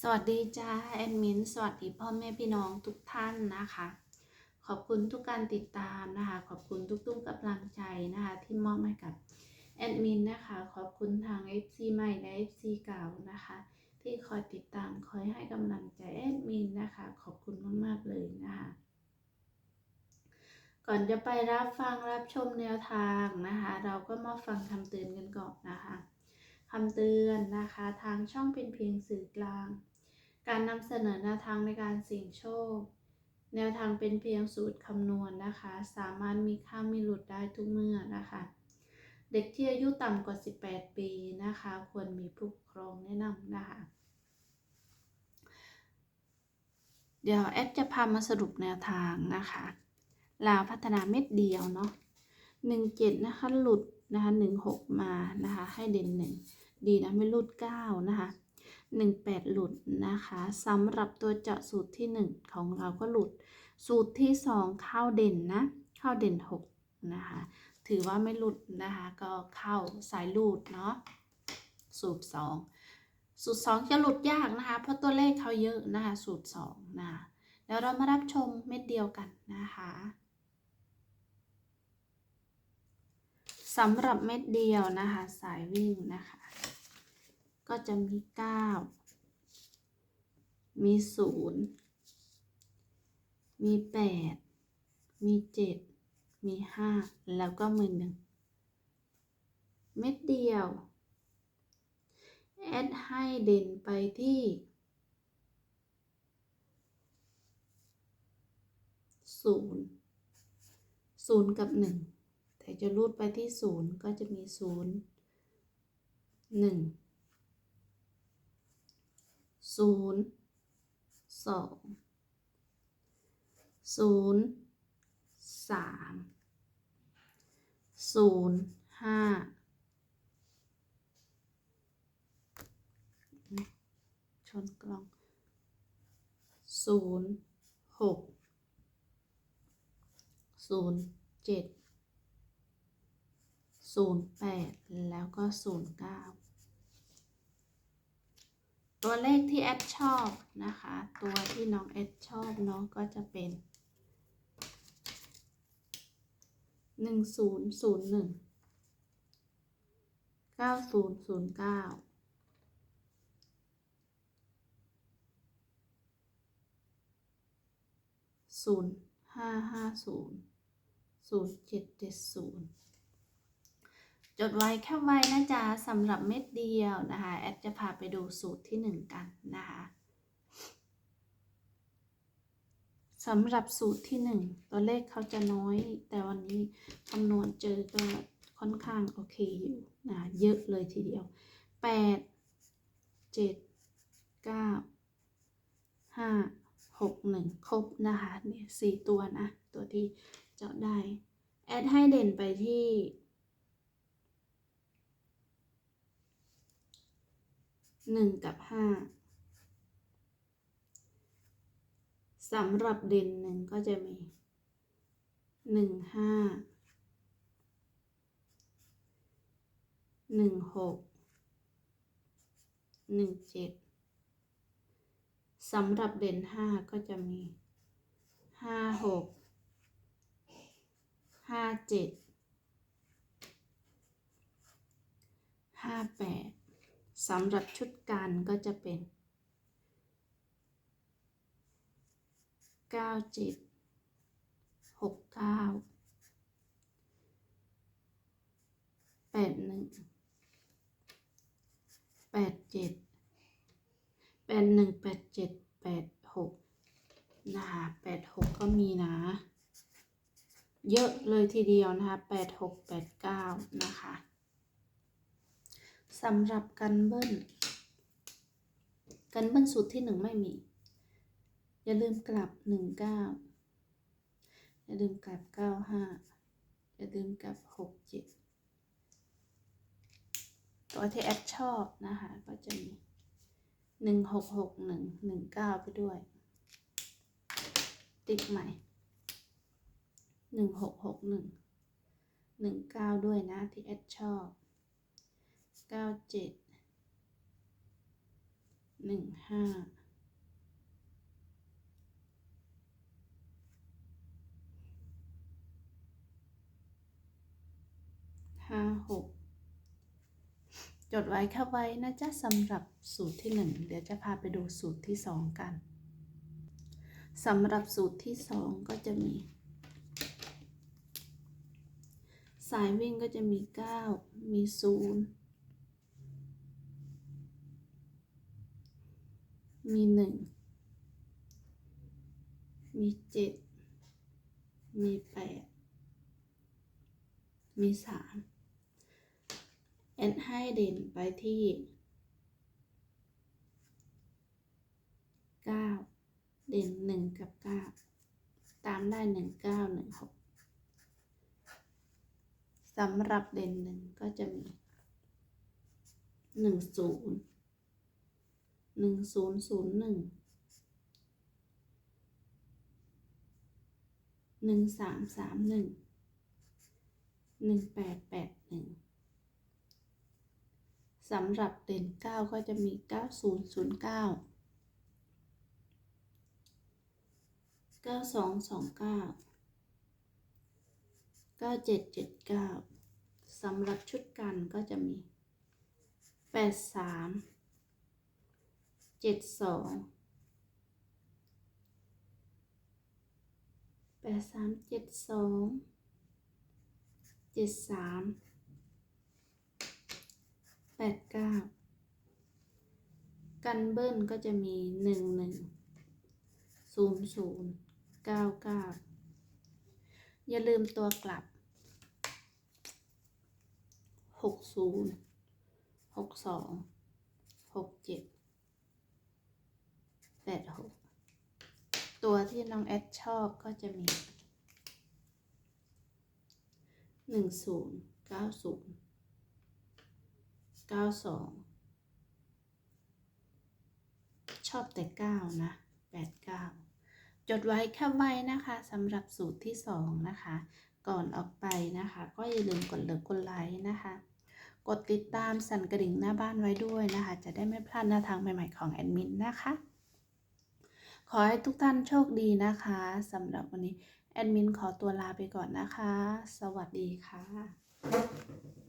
สวัสดีจ้าแอดมินสวัสดีพ่อแม่พี่น้องทุกท่านนะคะ ขอบคุณทุกการติดตามนะคะ ขอบคุณทุกๆกำลังใจนะคะ ที่มอบให้กับแอดมินนะคะ ขอบคุณทาง FC ใหม่และ FC เก่านะคะ ที่คอยติดตามคอยให้กำลังใจแอดมินนะคะ ขอบคุณมากๆเลยนะคะก่อนจะไปรับฟังรับชมแนวทางนะคะ เราก็มาฟังคำเตือนกันก่อนนะคะำเตือนนะคะ ทางช่องเป็นเพียงสื่อกลาง การนำเสนอแนวทางในการเสี่ยงโชค แนวทางเป็นเพียงสูตรคำนวณนะคะ สามารถมีค่ามีหลุดได้ทุกเมื่อนะคะ เด็กที่อายุต่ำกว่า 18 ปีนะคะ ควรมีผู้ปกครองแนะนำนะคะ เดี๋ยวแอดจะพามาสรุปแนวทางนะคะลาวพัฒนาเม็ดเดียวเนาะหนึ่งเจ็ดนะคะหลุดนะคะหนึ่งหกมานะคะให้เด่นหนึ่ง ดีนะไม่หลุดเก้านะคะหนึ่งแปดหลุดนะคะสำหรับตัวเจาะสูตรที่หนึ่งของเราก็หลุด สูตรที่สองเข้าเด่นนะ เข้าเด่นหกนะคะ ถือว่าไม่หลุดนะคะ ก็เข้าสายหลุดเนาะ สูตรสองสูตรสองจะหลุดยากนะคะ เพราะตัวเลขเขาเยอะนะคะ สูตรสองนะคะเดี๋ยวเรามารับชมเม็ดเดียวกันนะคะ สำหรับเม็ดเดียวนะคะ สายวิ่งนะคะ ก็จะมี 9 มี 0 มี 8 มี 7 มี 5 แล้วก็มือหนึ่งเม็ดเดียว แอดให้เด่นไปที่ศูนย์ศูนย์กับหนึ่ง แต่จะรูดไปที่ศูนย์ก็จะมีศูนย์หนึ่งศูนย์สองศูนย์สามศูนย์ห้าชนกล้องศูนย์หกศูนย์เจ็ด 08 แล้วก็ 09 ตัวเลขที่แอดชอบนะคะ ตัวที่น้องแอดชอบน้องก็จะเป็น 1001 9009จ็ดศูนย์ จดไว้แค่ไว้นะจ๊ะสำหรับเม็ดเดียวนะคะแอดจะพาไปดูสูตรที่หนึ่งกันนะคะสำหรับสูตรที่หนึ่งตัวเลขเขาจะน้อย แต่วันนี้คำนวณเจอก็ค่อนข้างโอเคอยู่นะเยอะเลยทีเดียวแปดเจ็ดเก้าห้าหกหนึ่งครบนะคะเนี่ยสี่ตัวนะ ตัวที่เจาะได้ แอดให้เด่นไปที่ หนึ่งกับห้าสำหรับเด่นหนึ่งก็จะมีหนึ่งห้าหนึ่งหกหนึ่งเจ็ดสำหรับเด่นห้าก็จะมีห้าหกห้าเจ็ดห้าแปด สำหรับชุดกันก็จะเป็นเก้าเจ็ดหกเก้าแปดหนึ่งแปดเจ็ดแปดหนึ่งแปดเจ็ดแปดหกนะคะแปดหกก็มีนะ เยอะเลยทีเดียวนะคะแปดหกแปดเก้านะคะ สำหรับกันเบิ้ลกันเบิ้ลสูตรที่หนึ่งไม่มี อย่าลืมกลับหนึ่งเก้าอย่าลืมกลับเก้าห้าอย่าลืมกลับหกเจ็ดตัวที่แอดชอบนะคะ ก็จะมีหนึ่งหกหกหนึ่งหนึ่งเก้าไปด้วย ติดใหม่หนึ่งหกหกหนึ่งหนึ่งเก้าด้วยนะที่แอดชอบ เก้าเจ็ดหนึ่งห้าห้าหกจดไว้เข้าไว้นะจ๊ะสำหรับสูตรที่หนึ่งเดี๋ยวจะพาไปดูสูตรที่สองกันสำหรับสูตรที่สองก็จะมี สายวิ่งก็จะมี 9 มี 0 มีหนึ่ง มีเจ็ด มีแปด มีสามแอนให้เด่นไปที่เก้าเด่นหนึ่งกับเก้าตามได้หนึ่งเก้าหนึ่งหกสำหรับเด่นหนึ่งก็จะมีหนึ่งศูนย์ หนึ่งศูนย์ศูนย์หนึ่งหนึ่งสามสามหนึ่งหนึ่งแปดแปดหนึ่งสำหรับเด่นเก้าก็จะมีเก้าศูนย์ศูนย์เก้าเก้าสองสองเก้าเก้าเจ็ดเจ็ดเก้าสำหรับชุดกันก็จะมีแปดสาม 83 72 83 72 73แปดเก้ากันเบิ้ลก็จะมีหนึ่งหนึ่งศูนย์ศูนย์เก้าเก้าอย่าลืมตัวกลับหกศูนย์หกสองหกเจ็ด แปดหกตัวที่น้องแอดชอบก็จะมีหนึ่งศูนย์เก้าศูนย์เก้าสองชอบแต่เก้านะแปดเก้าจดไว้แค่ไว้นะคะสำหรับสูตรที่สองนะคะ ก่อนออกไปนะคะ ก็อย่าลืมกดเลิฟกดไลค์นะคะ กดติดตามสั่นกระดิ่งหน้าบ้านไว้ด้วยนะคะ จะได้ไม่พลาดแนวทางใหม่ๆของแอดมินนะคะ ขอให้ทุกท่านโชคดีนะคะสำหรับวันนี้ แอดมินขอตัวลาไปก่อนนะคะ สวัสดีค่ะ